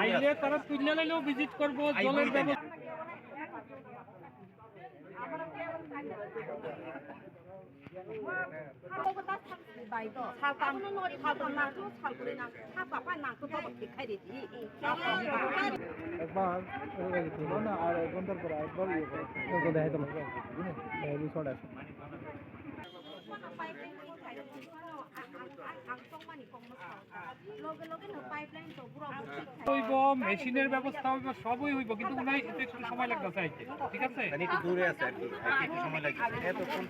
আইলে তারা তুলে লাইলেও ভিজিট করব জলের ব্যবস্থা। একবার ছিল না আর এক ঘণ্টার পরে একবার হইব মেশিনের ব্যবস্থা হইব সবই হইব কিন্তু উনাই একটু সময় লাগতেছে আইতে ঠিক আছে? মানে একটু দূরে আছে একটু সময় এতক্ষণ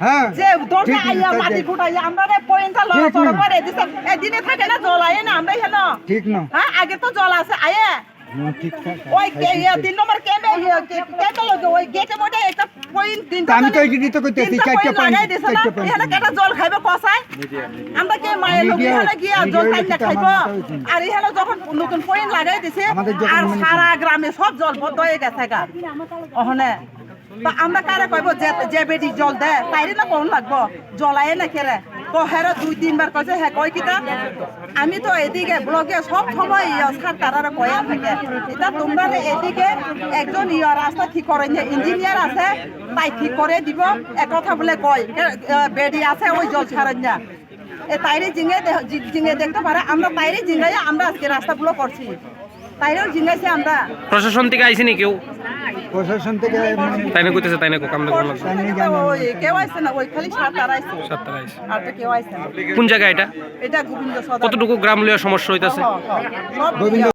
হ্যাঁ, যে দরজা আইয়া মাটি ফুটাইয়া আমরা রে পয়েন্টটা লড়া চড়া করে এদিনে থাকে না জল আয়ে না আমরা হেন ঠিক না। হ্যাঁ আগে তো জল আছে আয়ে। সারা গ্রামে সব জল বন্ধ হয়ে গেছে গা। ওখানে আমরা কারে কইব যে যে বেটি জল দে তাইরে না কোন লাগবো? জলায়ে না কেরে? হেরে দুই তিনবার কইছে হ্যাঁ কয় কিটা আমি তো এদিকে ব্লগে সব সময় সার তারারে কয়া থাকে। এটা তোমরা এদিকে একজন ইয়া রাস্তা ঠিক করে যে ইঞ্জিনিয়ার আছে, তাই ঠিক করে দিব এক কথা বলে কয়। বেডি আছে ওই জল এ তাইরে জিঙে জিঙে দেখতে পারে আমরা তাইরে জিঙাই আমরা আজকে রাস্তাগুলো করছি তাইরেও জিঙাইছি আমরা। প্রশাসন থেকে আইসিনি কেউ প্রশাসন থেকে মানে তাই না কইতেছে তাই না ওই কেউ না ওই খালি আর তো কেউ না। কোন জায়গা এটা? এটা গোবিন্দ সদর কতটুকু গ্রাম লিয়া সমস্যা হইতাছে? সব গোবিন্দ